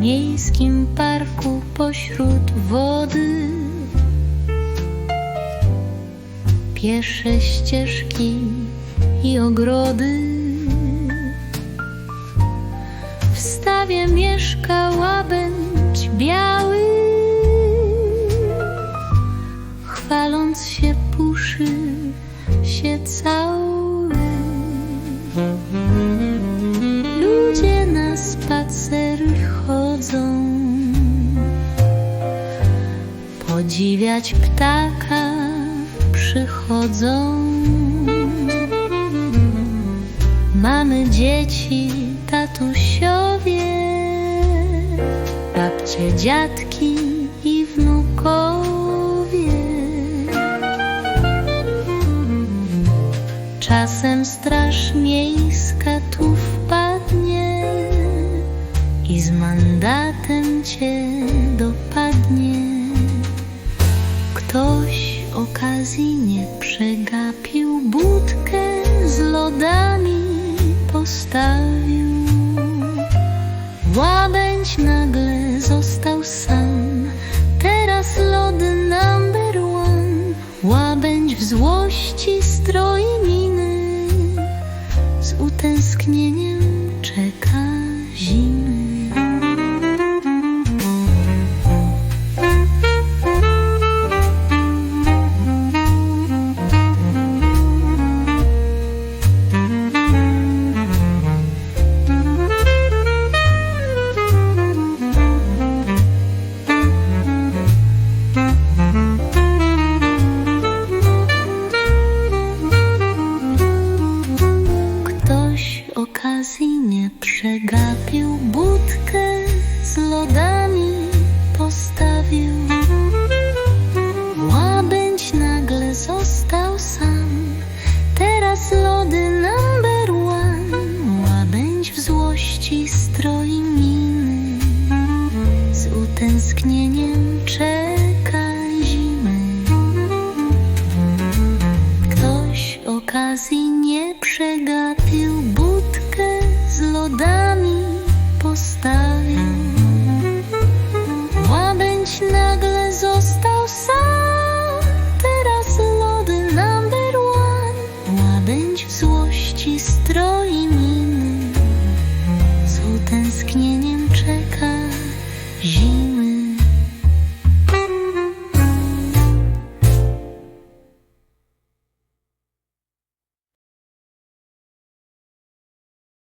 miejskim parku pośród wody. Piesze ścieżki i ogrody. W stawie mieszka łabędź biały, chwaląc się puszy się cały. Podziwiać ptaka przychodzą. Mamy dzieci, tatusiowie, babcie, dziadki i wnukowie. Czasem straż miejska tu wpadnie i z mandatem cię dopadnie. Okazji nie przegapił, budkę z lodami postawił. Łabędź nagle został sam, teraz lody number one. Łabędź w złości stroi miny, z utęsknienia okazji nie przegapił budkę z lodami postawił. Łabędź nagle został sam. Teraz lody number one. Łabędź w złości stroi miny. Z utęsknieniem czeka zimy ktoś okazji nie przegapił. Złości stroi miny. Z utęsknieniem czeka zima.